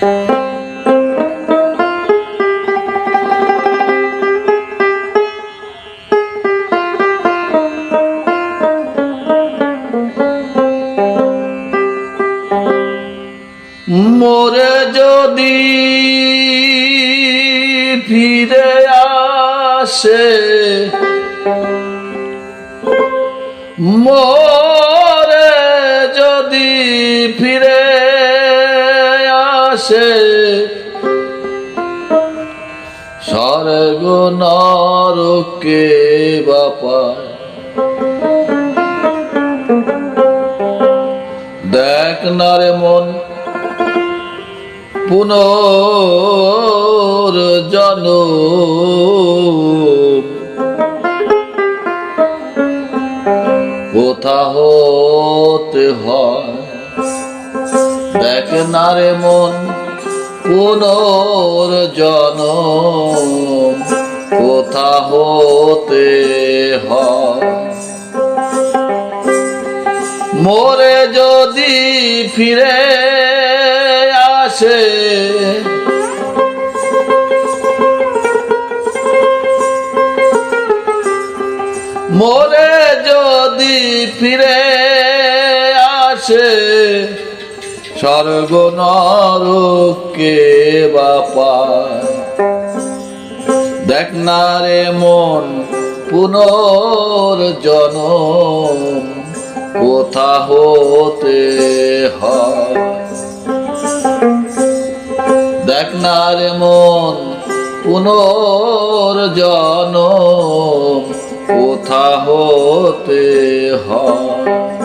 মোরে পুনর জন। কোথা হতে হয় দেখ না রে মন পুনর জন। কোথা হতে হয় মোরে যদি ফিরে আসে মোরে যদি ফিরে আসে, স্বর্গ নরকে বাপায় দেখ না রে মন পুনর জনম কোথা হতে হয়? দেখ না রে মন পুনর জনম কোথা হতে হয়?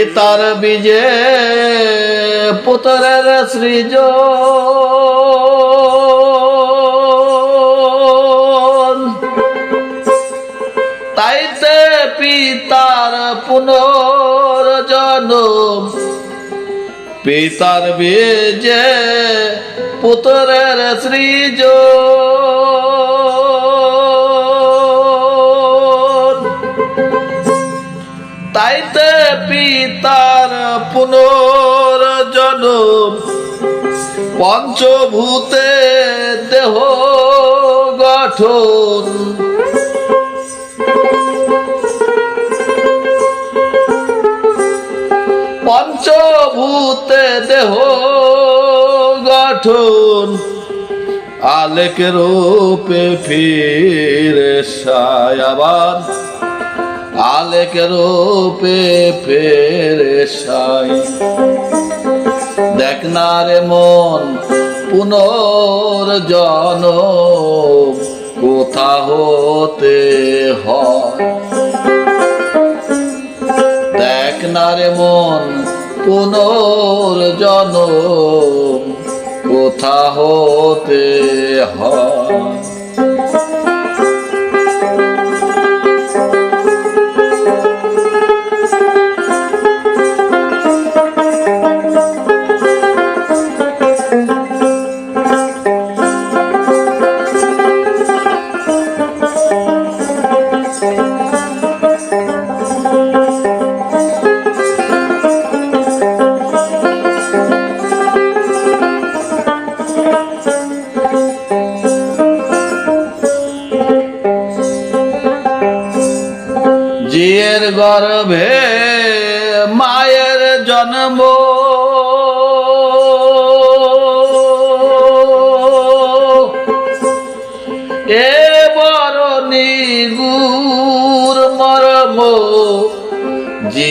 পিতার বীজে পুত্রের সৃজ। তাইতে পিতার পুনর্জন্ম। পিতার বীজে পুত্রের সৃজন তাইতে পিতার পুনর্জন্ম। পঞ্চভূতে দেহ গঠন। পঞ্চভূতে দেহ গঠন। আলেক রূপে ফিরে সায়াবান আলেক রূপে ফেরে সাই দেখ না রে মন পুনর জন কোথা হতে হয়? দেখ না রে মন পুনর জন কোথা হতে হয়?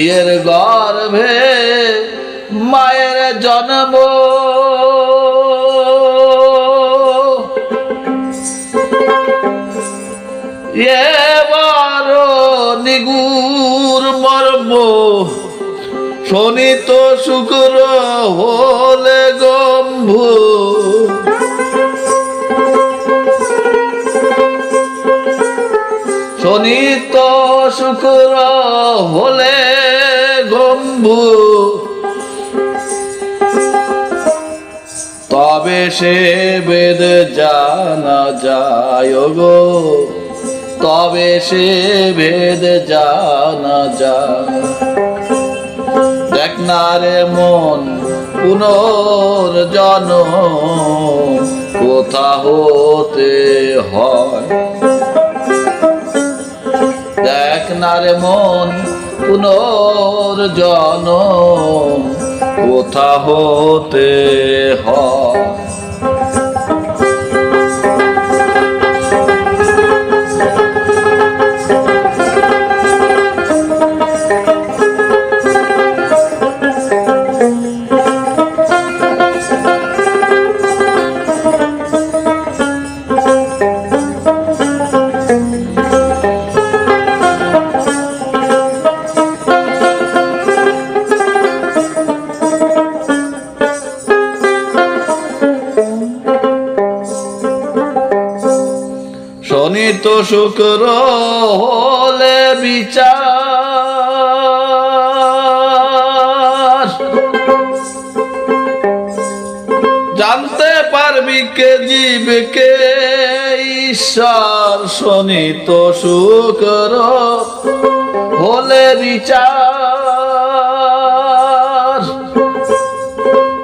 জিয়ের গর্ভে মায়ের জন্ম। এবার নিগুর মর কর্ম শনিত শুক্র হলে গম্ভু। শনিত শুক্র হলে তবে সে বেদ জানা যায় গো। তবে সে ভেদ জানা যায়। দেখ না রে মন পুনর্জন কোথা হতে হয়। দেখ না রে মন পুনর্জন কোথা হতে হয়? তো শুক্র হলে বিচার। জানতে পারবি কে জীবকে ঈশ্বর। শনি তো শুক্র হলে বিচার।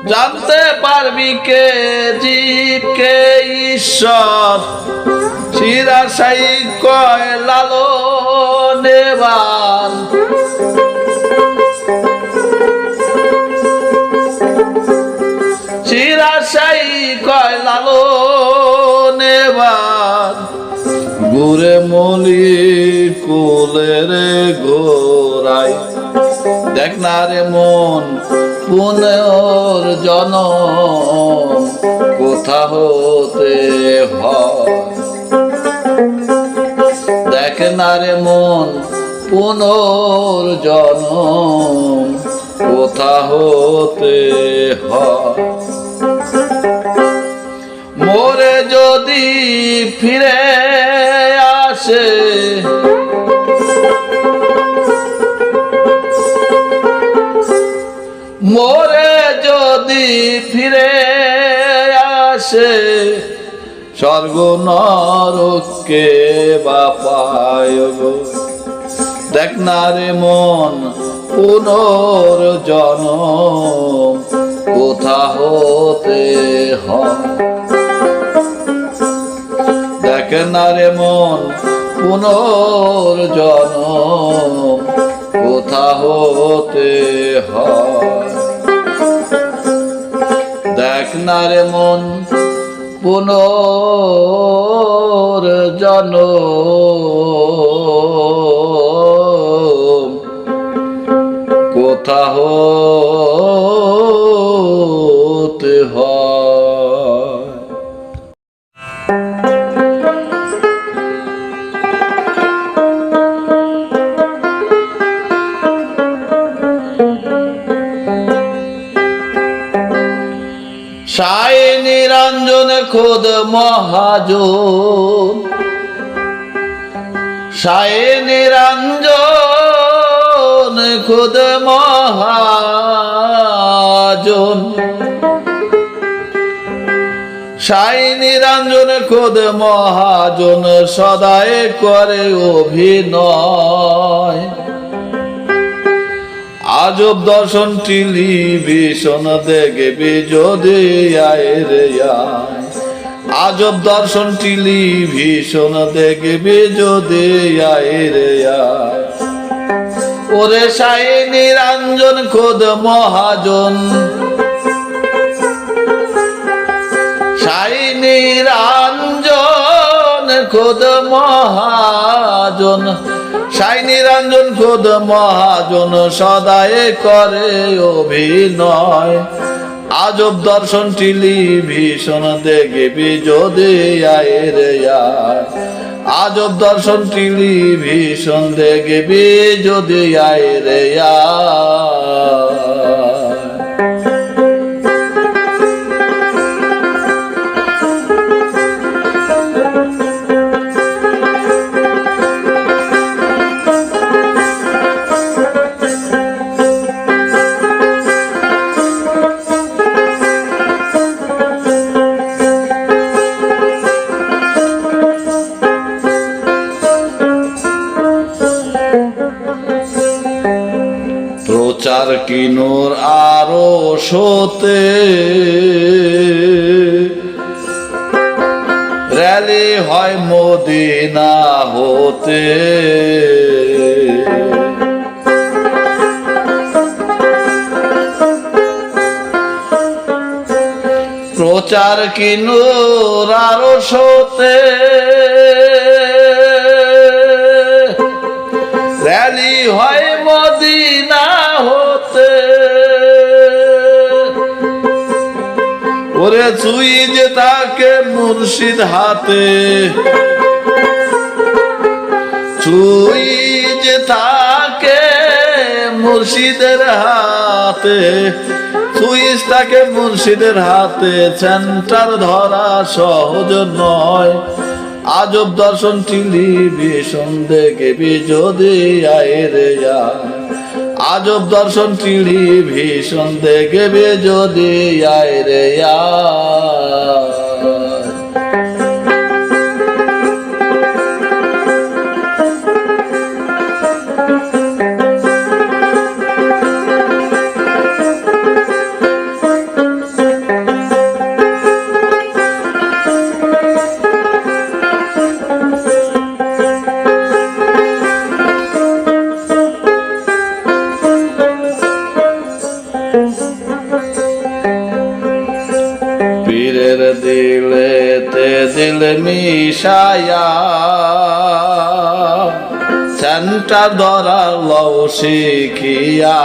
জানতে পারবি কে জীবকে ঈশ্বর। শিরাশাই কয় লালো নেবার শিরাশাই কয় লালো নেবার গুরে মলি কোলের গোরাই দেখ না রে মন পুনর জন কোথা হতে দেখ না রে মন পুনর্জন কোথা হতে মোরে যদি ফিরে আসে, মোরে যদি ফিরে আসে স্বর্গ নরকে বাপায় দেখ না রে মন পুনর্জন কোথা হতে দেখ না রে মন পুনর্জন কোথা হতে হয়? দেখ মন পুনর জন। কোথা হতে হয়? খোদ মহাজন। সাই নিরঞ্জন খোদ মহাজন। সাই নিরঞ্জন খোদ মহাজন সদায় করে অভিনয়। আজব দর্শন টেলিভিশন দেখবি যদি আয় রে আয়। আজব দর্শন টেলিভিশন দেখবি যদি আয় রে। ওরে সাই নিরঞ্জন খোদ মহাজন। সাই নিরঞ্জন খোদ মহাজন। সাই নিরঞ্জন খোদ মহাজন সদায় করে অভিনয়। আজব দর্শন টেলিভিশন দেখবি যদি আয় রে। আজব দর্শন টেলিভিশন দেখবি যদি আয় রে আয়। কিনোর আরও সতে র্যালি হয় মদিনা হতে। প্রচার কিনোর আরও সতে তাকে মুর্শিদ হাতে চুই যে তাকে মুর্শিদের হাতে সুইচ তাকে মুর্শিদের হাতে সেন্টার ধরা সহজ নয় আজব দর্শন টেলিভিশন দেখবি যদি আয় রে আয়। আজব দর্শন টিড়ি ভীষণ দেখবে যদি আয় রে আয়। মিশায়া। সেন্টার ধরা লও শিখিয়া।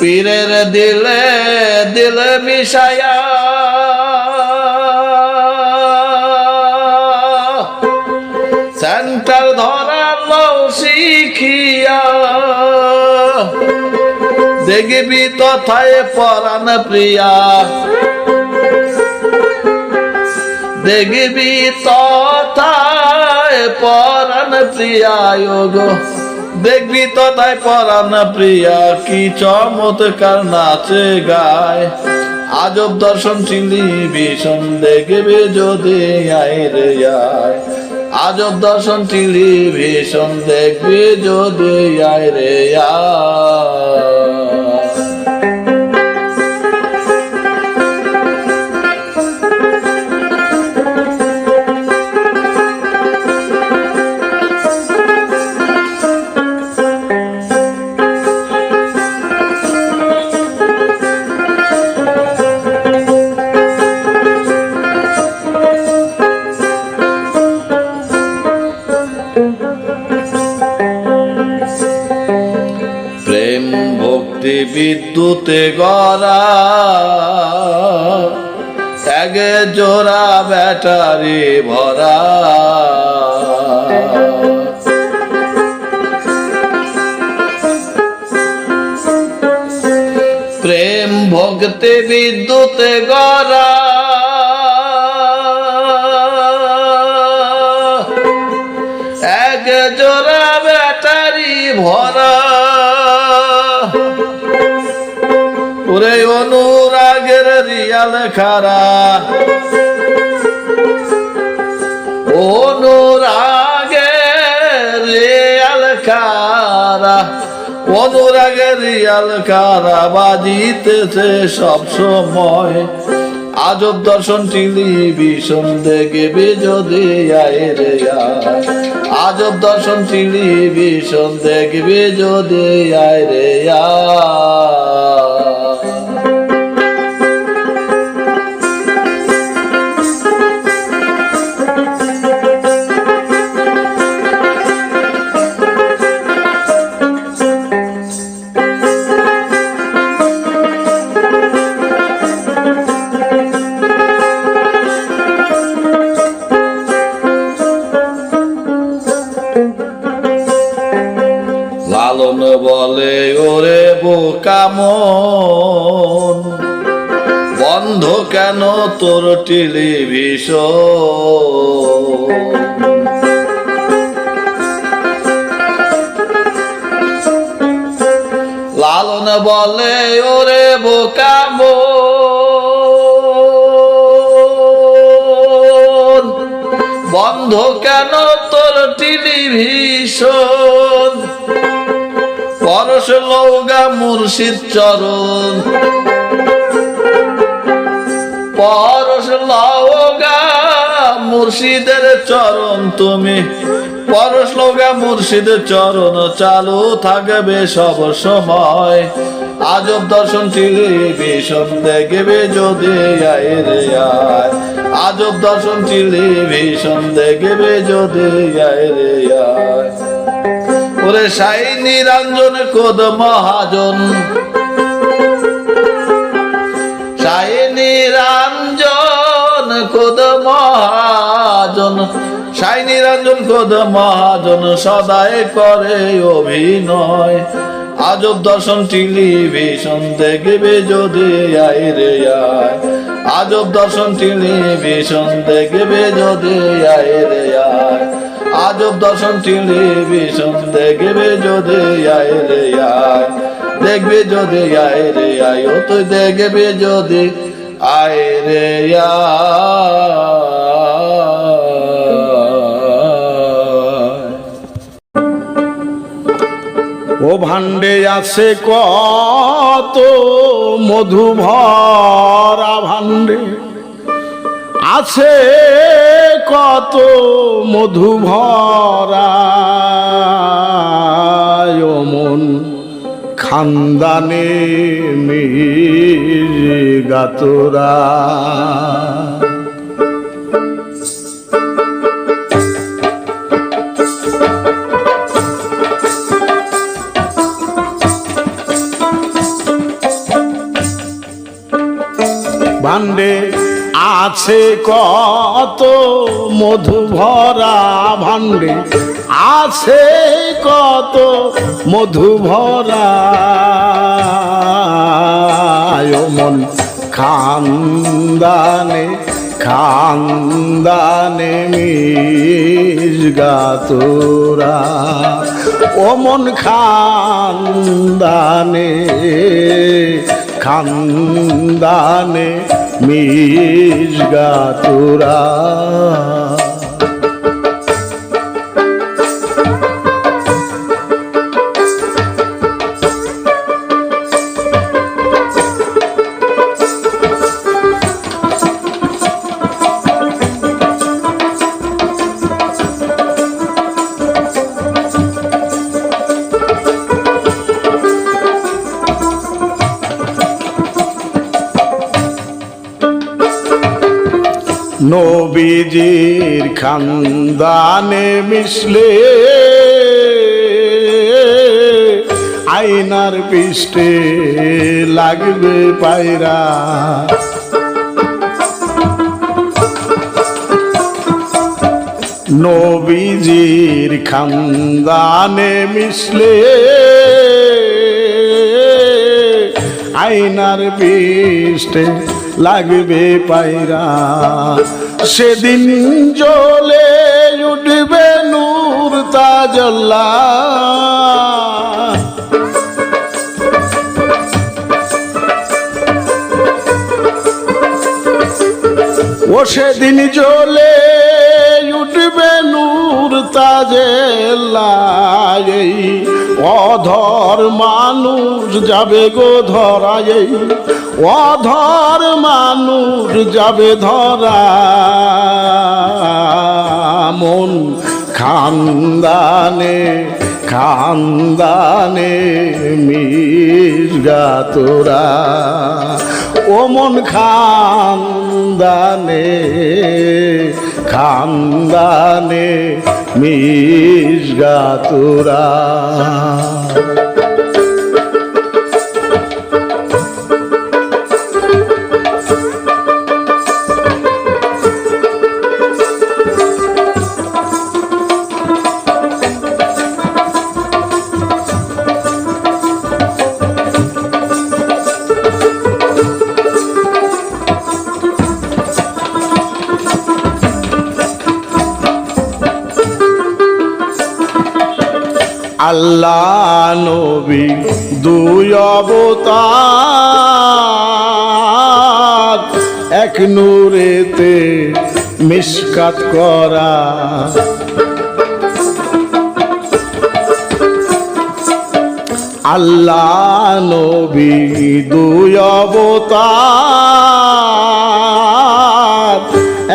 পীরের দিলে দিল মিশায়া। দেখবি তথায় পরাণ প্রিয়া। দেখবি তথায় পরাণ প্রিয়া গো দেখবি তথায় পরাণ প্রিয়া, কি চমৎকার নাচে গায়। আজব দর্শন টেলিভিশন দেখবে যদি আয় রে আয়। আজব দর্শন টেলিভিশন দেখবে যদি আয় রে আয়। বিদ্যুতে গড়া এক জোড়া ব্যাটারি ভরা। প্রেম ভক্তি বিদ্যুতে গড়া রিয়াল খারা। অনুরাগের রিয়াল খারা, অনুরাগের রিয়াল খারা বাজিতেছে সব সময়। আজব দর্শন টেলিভিশন দেখবে যদি আয় রে আজব দর্শন টেলিভিশন দেখবে যদি আয় রে আয়। বোকামন বন্ধ কেন তোর টেলিভিশন? লালন বলে, ওরে বোকামন বন্ধ কেন তোর টেলিভিশন? লৌগা মুর্শিদ চরণ। পরশ লৌগা মুর্শিদের চরণ, তুমি পরশ লৌগা মুর্শিদের চরণ, চালু থাকবে সব সময়। আজব দর্শন টেলিভিশন দেখবে যদি আয় রে আয়। আজব দর্শন টেলিভিশন দেখবে যদি আয় রে আয়। ওরে সাই নিরঞ্জন কোদ মহাজন। সাই নিরঞ্জন কোদ মহাজন, সাই নিরঞ্জন কোদ মহাজন সদাই করে অভিনয়। আজব দর্শন টেলিভিশন দেখবে যদি আয় রে আয়। আজব দর্শন টেলিভিশন দেখবে যদি আয় রে আয়। আজব দর্শন টেলিভিশন দেখবে যদি আয় রে আয়, দেখবে যদি আয় রে আয়, ও তুই দেখবে যদি আয় রে ও ভান্ডে আছে কত মধু ভরা ভান্ডে আছে কত মধু ভরা মন খানদানে গাতরা ভান্ডে আছে কত মধু ভরা ভান্ডে আছে কত মধু ভরা মন খানদানে খানদানে মির্গাতোরা ও মন খানদানে খানদানে মির্গাতোরা নবীজির খানদানে মিশলে আইনার পৃষ্ঠে লাগবে পায়রা। নবীজির খানদানে মিশলে আইনার পৃষ্ঠে লাগবে পায়রা। সেদিন জলে উঠবে নূর তাজল্লা। ও সেদিন জলে উঠবে নূর তাজেল্লাই অধর মানুষ যাবে গো ধরাই অধর মানুষ যাবে ধরা। মন খানদানে খানদানে মির্গা তোরা। ও খান খানদানে খানদানে মির্গা তোরা আল্লাহ নবী দুই অবতার। এক নূরেতে মিসকাত করা। আল্লাহ নবী দুই অবতার।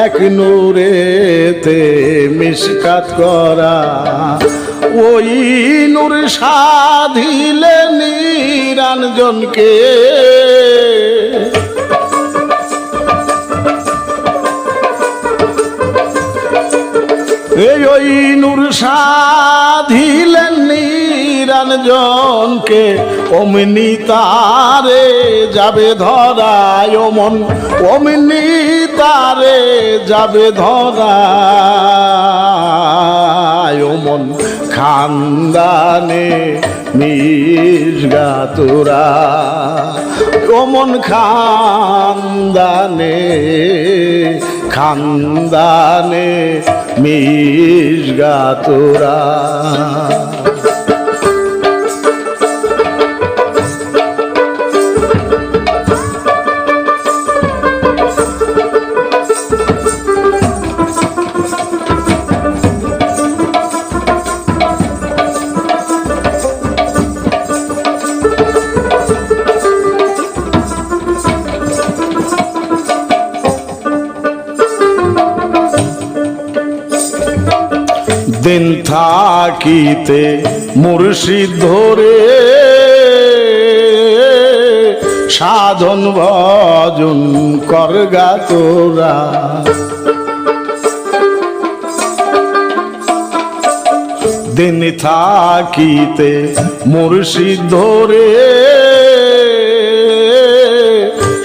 এক নূরেতে মিসকাত করা। ওই নূর সাধিলে নিরঞ্জনকে। এই ওই নূর সাধিলেন নিরঞ্জনকে অমনি তারে যাবে ধরায় মন, অমনি তারে যাবে ধরায় মন। খানদানে মির্গা তোরা। ওমন খানদানে খানদানে মির্গা তোরা। দিন থাকিতে মুর্শিদ ধরে সাধন ভজন করগা তোরা। দিন থাকিতে মুর্শিদ ধরে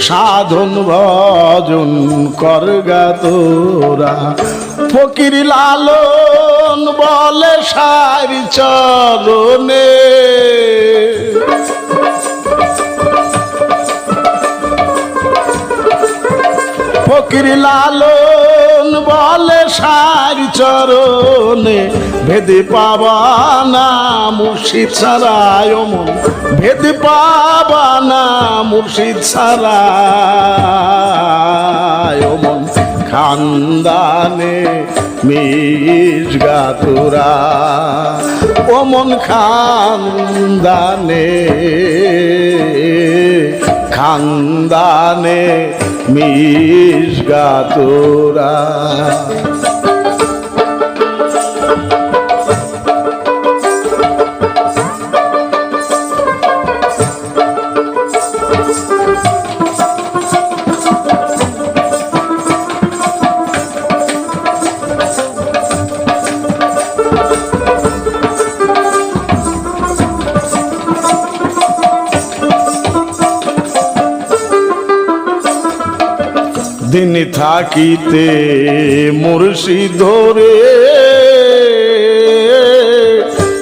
সাধন ভজন করগা তোরা। ফকির লালন বলে সারি চরণে। ফকির লালন বলে সারি চরণে। ভেদে পাবানা মুর্শিদ ছাড়ায় মন ভেদে পাবানা মুর্শিদ ছাড়ায় মন খানদানে মির্গা তোরা ওমন খানদানে খানদানে মির্গা তোরা দিন থাকিতে মুর্শিদ ধরে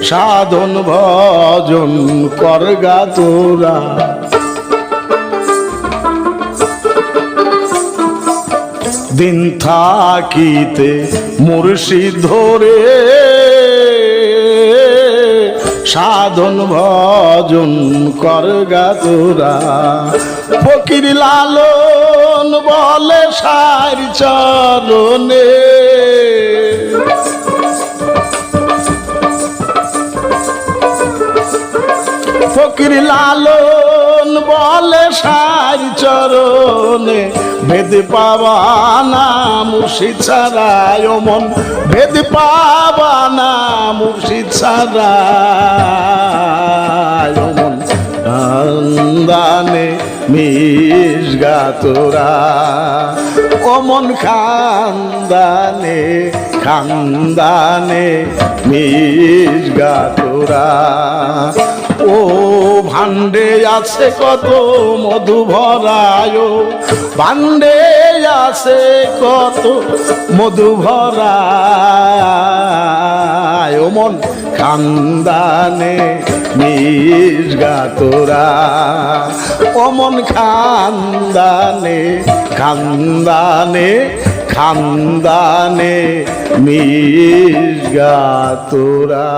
সাধন ভজন করগা তোরা। দিন থাকিতে মুর্শিদ ধরে সাধন ভজন করগা তোরা। ফকির লালন বলে সারি চরণে। ফকির লালন বলে সারি চরণে। ভেদ পাবানা মুর্শিদ ছাড়ায় মন ভেদ পাবানা মুর্শিদ ছাড়ায় মন খানদানে মির্গা তোরা অমন খানদানে খানদানে মির্গা তোরা ও ভান্ডে আছে কত মধু ভরায় ভান্ডে আছে কত মধু ভরায় ও মন খানদানে মির্গা তোরা। অমন খানদানে খানদানে খানদানে মির্গা তোরা।